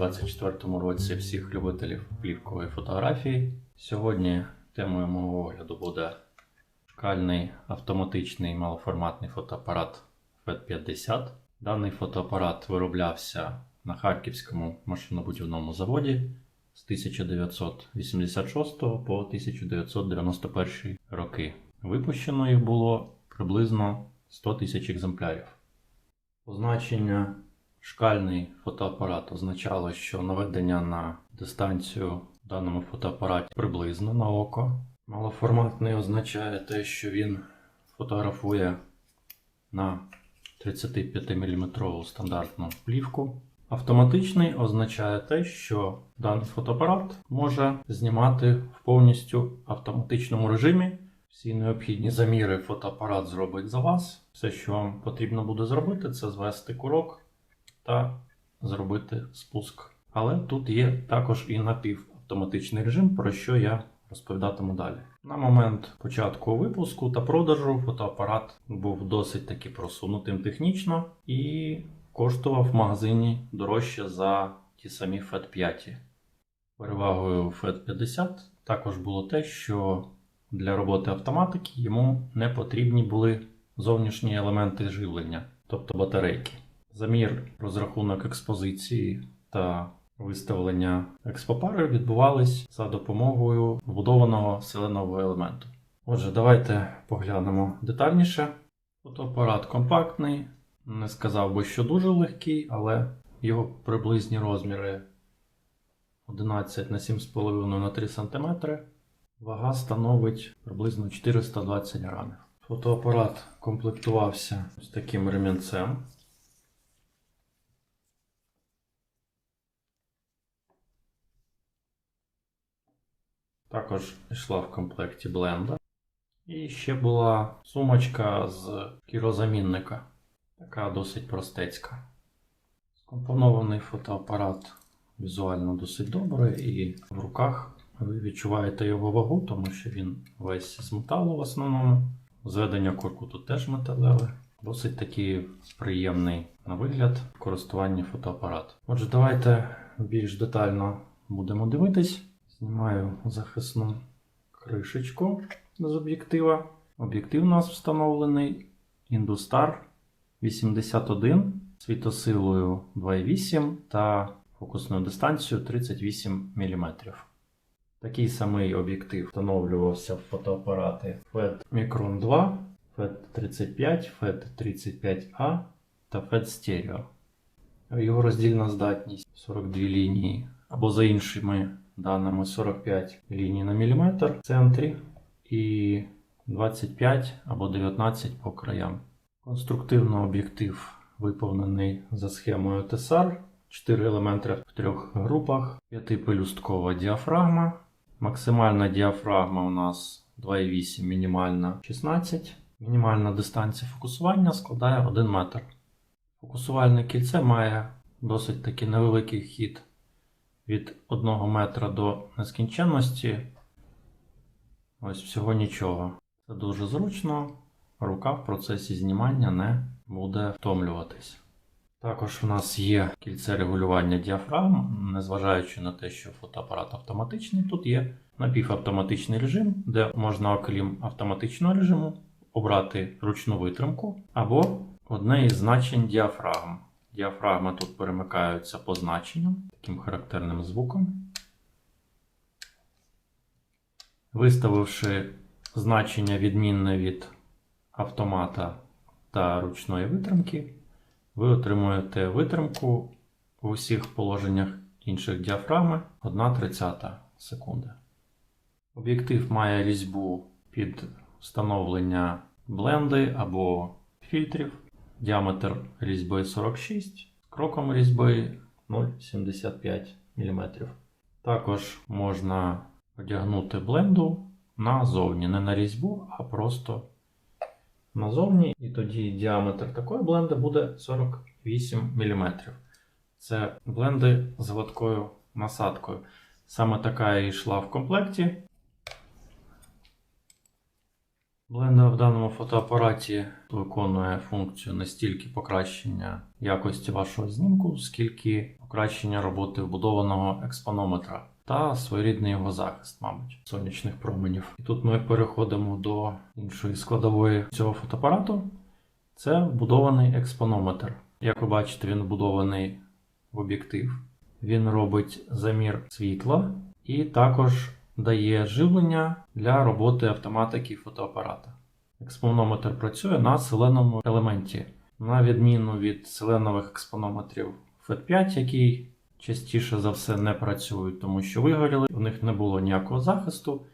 Вітаю 2024 році всіх любителів плівкової фотографії. Сьогодні темою мого огляду буде шкальний автоматичний малоформатний фотоапарат FET50. Даний фотоапарат вироблявся на Харківському машинобудівному заводі з 1986 по 1991 роки. Випущено їх було приблизно 100 тисяч екземплярів. Позначення шкальний фотоапарат означало, що наведення на дистанцію в даному фотоапараті приблизно на око. Малоформатний означає те, що він фотографує на 35 мм стандартну плівку. Автоматичний означає те, що даний фотоапарат може знімати в повністю автоматичному режимі. Всі необхідні заміри фотоапарат зробить за вас. Все, що вам потрібно буде зробити, це звести курок та зробити спуск. Але тут є також і напівавтоматичний режим, про що я розповідатиму далі. На момент початку випуску та продажу фотоапарат був досить таки просунутим технічно і коштував в магазині дорожче за ті самі FET 5. Перевагою FET 50 також було те, що для роботи автоматики йому не потрібні були зовнішні елементи живлення, тобто батарейки. Замір, розрахунок експозиції та виставлення експопари відбувались за допомогою вбудованого селенового елементу. Отже, давайте поглянемо детальніше. Фотоапарат компактний, не сказав би, що дуже легкий, але його приблизні розміри 11 на 7,5 на 3 см. Вага становить приблизно 420 грамів. Фотоапарат комплектувався з таким ремінцем. Також йшла в комплекті бленда. І ще була сумочка з кірозамінника. Така досить простецька. Скомпонований фотоапарат візуально досить добре, і в руках ви відчуваєте його вагу, тому що він весь з металу в основному. Зведення корку тут теж металеве. Досить такий приємний на вигляд в користуванні фотоапарат. Отже, давайте більш детально будемо дивитись. Знімаю захисну кришечку з об'єктива. Об'єктив у нас встановлений Industar 81 світосилою 2,8 та фокусною дистанцією 38 мм. Такий самий об'єктив встановлювався в фотоапарати FET Micron 2, FET 35, FET 35A та FET Stereo. Його роздільна здатність 42 лінії, або за іншими даними 45 ліній на міліметр в центрі і 25 або 19 по краям. Конструктивно об'єктив виповнений за схемою TESAR. 4 елементи в трьох групах, п'ятипелюсткова діафрагма. Максимальна діафрагма у нас 2,8, мінімальна 16. Мінімальна дистанція фокусування складає 1 метр. Фокусувальне кільце має досить таки невеликий хід від 1 метра до нескінченності. Ось всього нічого. Це дуже зручно. Рука в процесі знімання не буде втомлюватись. Також у нас є кільце регулювання діафрагм, незважаючи на те, що фотоапарат автоматичний, тут є напівавтоматичний режим, де можна, окрім автоматичного режиму, обрати ручну витримку або одне із значень діафрагм. Діафрагми тут перемикаються по значенням, таким характерним звуком. Виставивши значення відмінне від автомата та ручної витримки, ви отримуєте витримку в усіх положеннях інших діафрагми 1,30 секунди. Об'єктив має різьбу під встановлення бленди або фільтрів. Діаметр різьби 46, кроком різьби 0,75 мм. Також можна одягнути бленду назовні, не на різьбу, а просто назовні. І тоді діаметр такої бленди буде 48 мм. Це бленди з гладкою насадкою. Саме така і йшла в комплекті. Blender в даному фотоапараті виконує функцію не стільки покращення якості вашого знімку, скільки покращення роботи вбудованого експонометра та своєрідний його захист, мабуть, сонячних променів. І тут ми переходимо до іншої складової цього фотоапарату. Це вбудований експонометр. Як ви бачите, він вбудований в об'єктив. Він робить замір світла і також дає живлення для роботи автоматики фотоапарата. Експонометр працює на селеновому елементі, на відміну від селенових експонометрів FET5, які частіше за все не працюють, тому що вигоріли, в них не було ніякого захисту.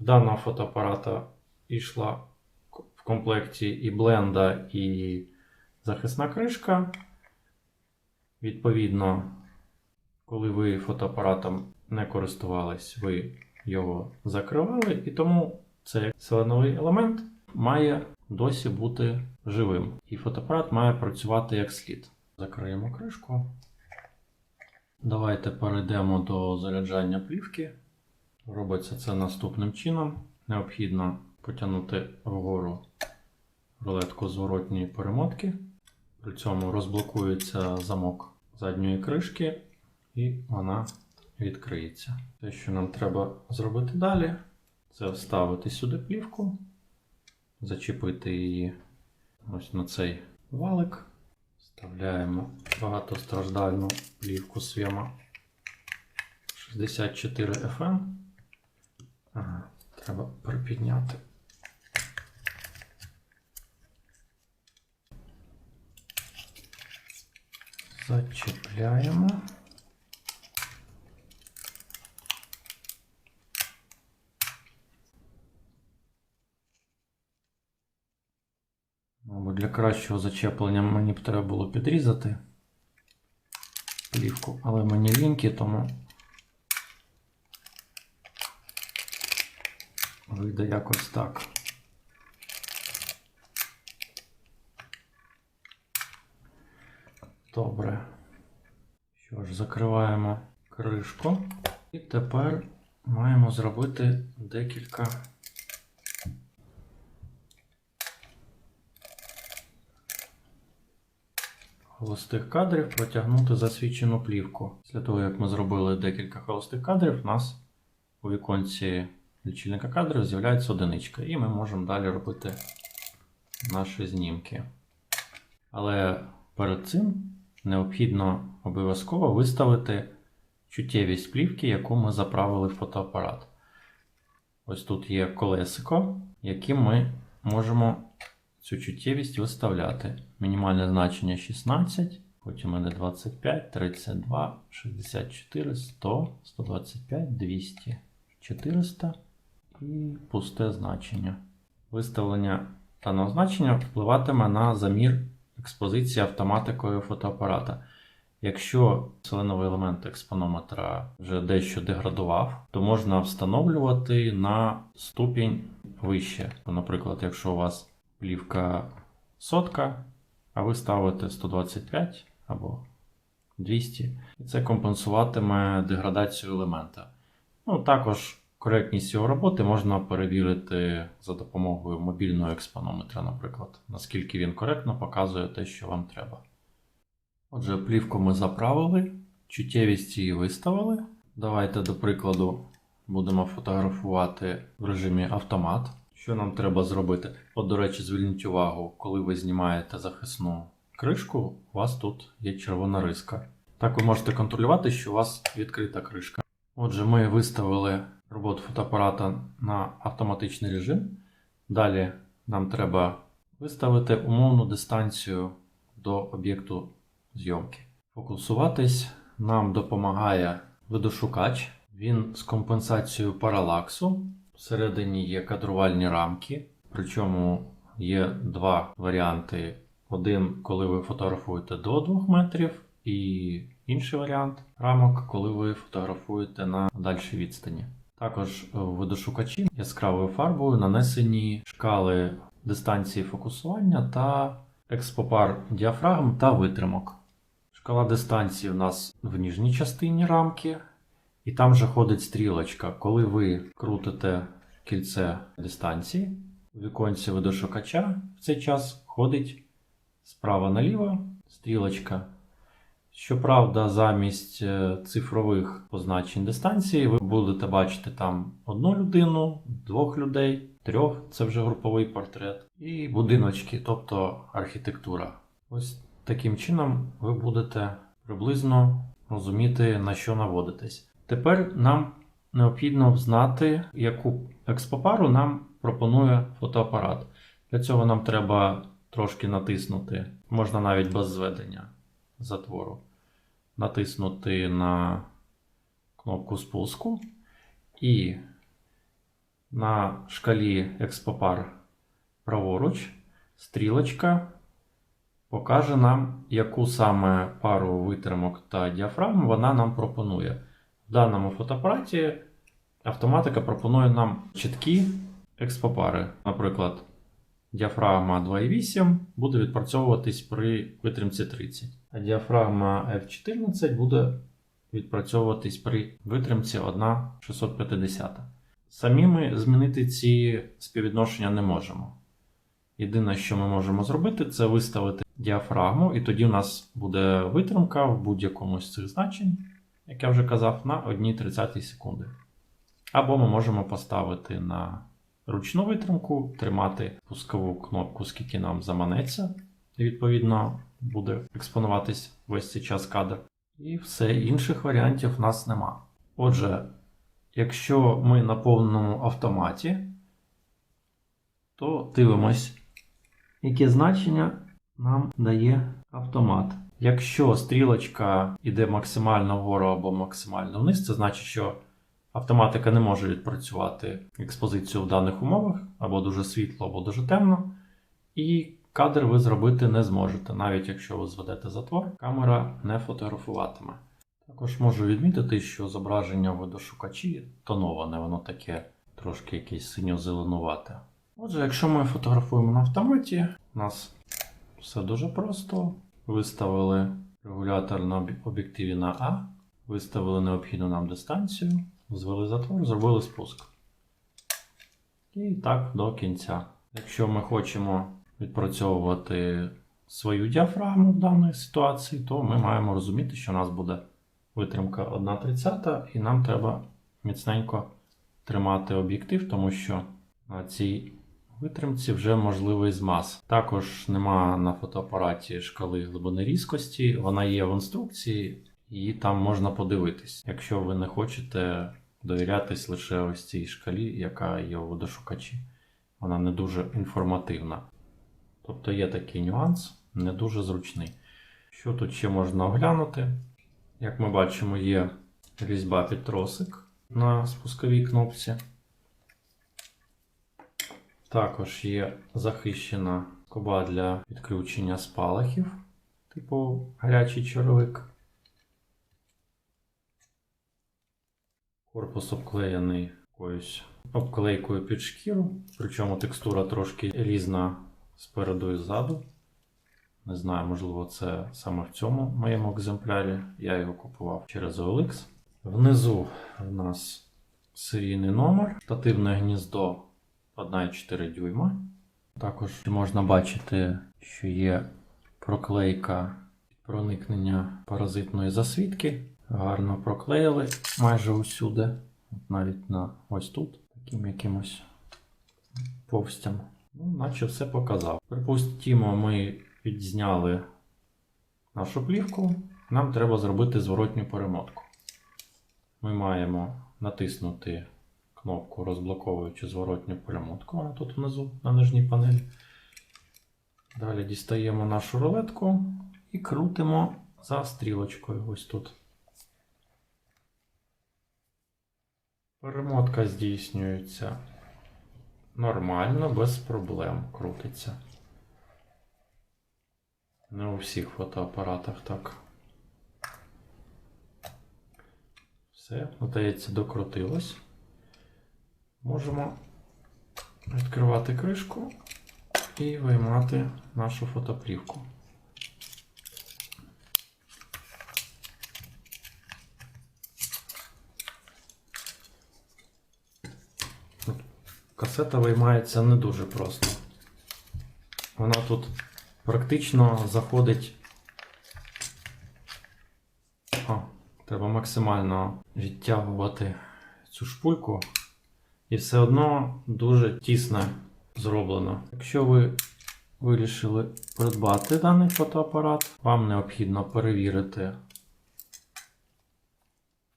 В даного фотоапарата йшла в комплекті і бленда, і захисна кришка. Відповідно, коли ви фотоапаратом не користувались, ви його закривали, і тому цей селеновий елемент має досі бути живим. І фотоапарат має працювати як слід. Закриємо кришку. Давайте перейдемо до заряджання плівки. Робиться це наступним чином. Необхідно потягнути вгору рулетку зворотньої перемотки. При цьому розблокується замок задньої кришки, і вона відкриється. Те, що нам треба зробити далі, це вставити сюди плівку, зачепити її ось на цей валик. Вставляємо багатостраждальну плівку Свема 64 FM. Ага, треба припідняти. Зачепляємо. Мабуть, для кращого зачеплення мені б треба було підрізати плівку, але мені ліньки, тому вийде якось так. Добре. Що ж, закриваємо кришку. І тепер маємо зробити декілька холостих кадрів, протягнути засвічену плівку. Після того, як ми зробили декілька холостих кадрів, у нас у віконці лічильника кадрів з'являється одиничка, і ми можемо далі робити наші знімки. Але перед цим необхідно обов'язково виставити чуттєвість плівки, яку ми заправили в фотоапарат. Ось тут є колесико, яким ми можемо цю чуттєвість виставляти. Мінімальне значення 16, потім іде 25, 32, 64, 100, 125, 200, 400 і пусте значення. Виставлення даного значення впливатиме на замір експозиції автоматикою фотоапарата. Якщо селеновий елемент експонометра вже дещо деградував, то можна встановлювати на ступінь вище. Наприклад, якщо у вас плівка сотка, а ви ставите 125 або 200, і це компенсуватиме деградацію елемента. Ну, також коректність його роботи можна перевірити за допомогою мобільного експонометра, наприклад, наскільки він коректно показує те, що вам треба. Отже, плівку ми заправили, чуттєвість її виставили. Давайте, до прикладу, будемо фотографувати в режимі автомат. Що нам треба зробити? От, до речі, зверніть увагу, коли ви знімаєте захисну кришку, у вас тут є червона риска. Так ви можете контролювати, що у вас відкрита кришка. Отже, ми виставили роботу фотоапарата на автоматичний режим. Далі нам треба виставити умовну дистанцію до об'єкту зйомки. Фокусуватись нам допомагає видошукач. Він з компенсацією паралаксу. Всередині є кадрувальні рамки, причому є два варіанти. Один, коли ви фотографуєте до 2 метрів, і інший варіант рамок, коли ви фотографуєте на дальшій відстані. Також в видошукачі яскравою фарбою нанесені шкали дистанції фокусування та експопар діафрагм та витримок. Шкала дистанції у нас в ніжній частині рамки, і там же ходить стрілочка. Коли ви крутите кільце дистанції, У віконці видошукача в цей час ходить справа наліво стрілочка. Щоправда, замість е, цифрових позначень дистанції ви будете бачити там одну людину, двох людей, трьох це вже груповий портрет, і будиночки, тобто архітектура. Ось таким чином ви будете приблизно розуміти, на що наводитесь. Тепер нам необхідно знати, яку експопару нам пропонує фотоапарат. Для цього нам треба трошки натиснути, можна навіть без зведення затвору, натиснути на кнопку спуску і на шкалі експопар праворуч стрілочка покаже нам, яку саме пару витримок та діафрагм вона нам пропонує. В даному фотоапараті автоматика пропонує нам чіткі експопари. Наприклад, діафрагма 2,8 буде відпрацьовуватись при витримці 30, а діафрагма F14 буде відпрацьовуватись при витримці 1,650. Самі ми змінити ці співвідношення не можемо. Єдине, що ми можемо зробити, це виставити діафрагму, і тоді у нас буде витримка в будь-якому з цих значень, як я вже казав, на 1,30 секунди. Або ми можемо поставити на ручну витримку, тримати пускову кнопку, скільки нам заманеться, і відповідно буде експонуватись весь цей час кадр. І все, інших варіантів в нас нема. Отже, якщо ми на повному автоматі, то дивимось, яке значення нам дає автомат. Якщо стрілочка йде максимально вгору або максимально вниз, це значить, що автоматика не може відпрацювати експозицію в даних умовах, або дуже світло, або дуже темно. І кадр ви зробити не зможете, навіть якщо ви зведете затвор, камера не фотографуватиме. Також можу відмітити, що зображення видошукачі тоноване, воно таке трошки якесь синьо-зеленувате. Отже, якщо ми фотографуємо на автоматі, у нас все дуже просто. Виставили регулятор на об'єктиві на А, виставили необхідну нам дистанцію, звели затвор, зробили спуск. І так до кінця. Якщо ми хочемо відпрацьовувати свою діафрагму в даній ситуації, то ми маємо розуміти, що у нас буде витримка 1,30 і нам треба міцненько тримати об'єктив, тому що на цій витримці вже можливий змаз. Також нема на фотоапараті шкали глибини різкості, вона є в інструкції, її там можна подивитись, якщо ви не хочете довірятись лише ось цій шкалі, яка є у водошукачі. Вона не дуже інформативна. Тобто є такий нюанс, не дуже зручний. Що тут ще можна оглянути? Як ми бачимо, є різьба під тросик на спусковій кнопці. Також є захищена коба для підключення спалахів, типу гарячий чоровик. Корпус обклеєний якоюсь обклейкою під шкіру, причому текстура трошки різна спереду і ззаду. Не знаю, можливо, це саме в цьому моєму екземплярі. Я його купував через OLX. Внизу в нас серійний номер, штативне гніздо 1,4 дюйма. Також можна бачити, що є проклейка проникнення паразитної засвідки. Гарно проклеїли майже усюди, навіть на ось тут, таким якимось повстям. Ну, наче все показав. Припустімо, ми відзняли нашу плівку. Нам треба зробити зворотню перемотку. Ми маємо натиснути кнопку розблоковуючи зворотню перемотку. Вона тут внизу на нижній панелі. Далі дістаємо нашу рулетку і крутимо за стрілочкою ось тут. Перемотка здійснюється нормально, без проблем крутиться. Не у всіх фотоапаратах так. Все, здається, докрутилось. Можемо відкривати кришку і виймати нашу фотоплівку. Касета виймається не дуже просто. Вона тут практично заходить. О, треба максимально відтягувати цю шпульку. І все одно дуже тісно зроблено. Якщо ви вирішили придбати даний фотоапарат, вам необхідно перевірити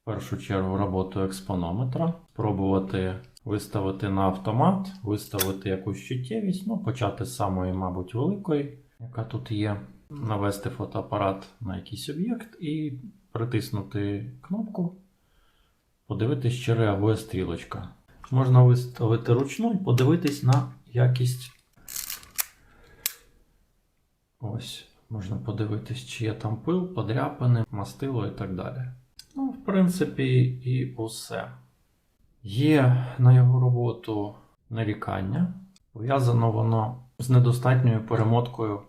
в першу чергу роботу експонометра, спробувати виставити на автомат, виставити якусь чуттєвість, ну, почати з самої, мабуть, великої, яка тут є, навести фотоапарат на якийсь об'єкт і притиснути кнопку, подивитись, чи реагує стрілочка. Можна виставити ручну і подивитись на якість. Ось, можна подивитись, чи є там пил, подряпини, мастило і так далі. Ну, в принципі, і усе. Є на його роботу нарікання. Пов'язано воно з недостатньою перемоткою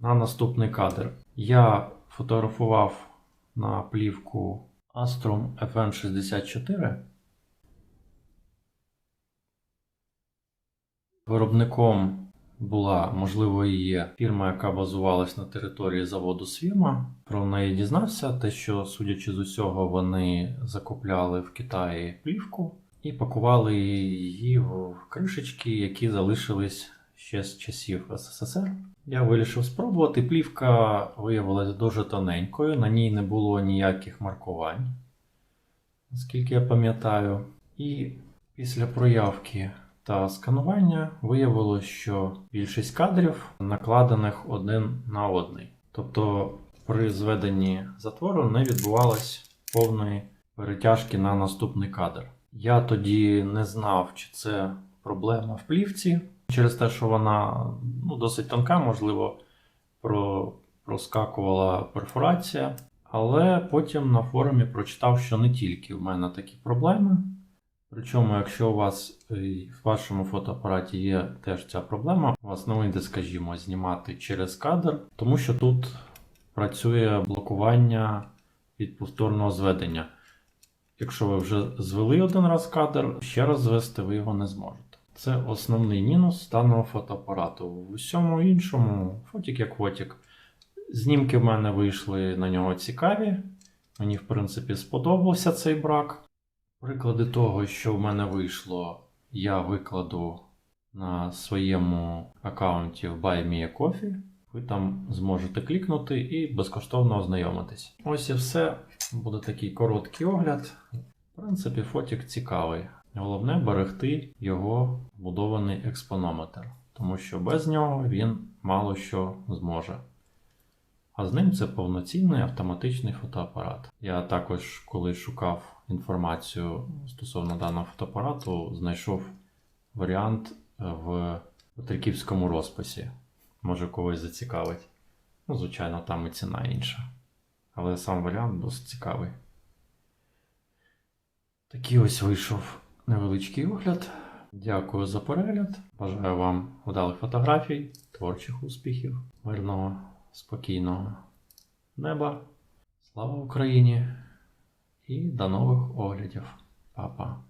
на наступний кадр. Я фотографував на плівку Astrum FN64. Виробником була, можливо, і є фірма, яка базувалась на території заводу Свірма. Про неї дізнався, те, що, судячи з усього, вони закупляли в Китаї плівку і пакували її в кришечки, які залишились ще з часів СССР. Я вирішив спробувати. Плівка виявилася дуже тоненькою, на ній не було ніяких маркувань, наскільки я пам'ятаю. І після проявки та сканування виявилось, що більшість кадрів накладених один на одний. Тобто при зведенні затвору не відбувалось повної перетяжки на наступний кадр. Я тоді не знав, чи це проблема в плівці, через те, що вона ну, досить тонка, можливо, про, проскакувала перфорація. Але потім на форумі прочитав, що не тільки в мене такі проблеми. Причому, якщо у вас е, в вашому фотоапараті є теж ця проблема, у вас не вийде, скажімо, знімати через кадр, тому що тут працює блокування від повторного зведення. Якщо ви вже звели один раз кадр, ще раз звести ви його не зможете. Це основний мінус даного фотоапарату. В усьому іншому, фотік як фотік. Знімки в мене вийшли на нього цікаві. Мені, в принципі, сподобався цей брак. Приклади того, що в мене вийшло, я викладу на своєму аккаунті в BuyMeACoffee. Ви там зможете клікнути і безкоштовно ознайомитись. Ось і все. Буде такий короткий огляд. В принципі, фотік цікавий. Головне берегти його вбудований експонометр, тому що без нього він мало що зможе. А з ним це повноцінний автоматичний фотоапарат. Я також, коли шукав інформацію стосовно даного фотоапарату, знайшов варіант в Петриківському розписі. Може когось зацікавить. Ну, звичайно, там і ціна інша. Але сам варіант досить цікавий. Такий ось вийшов невеличкий огляд. Дякую за перегляд. Бажаю вам вдалих фотографій, творчих успіхів, мирного, спокійного неба. Слава Україні! І до нових оглядів. Па-па.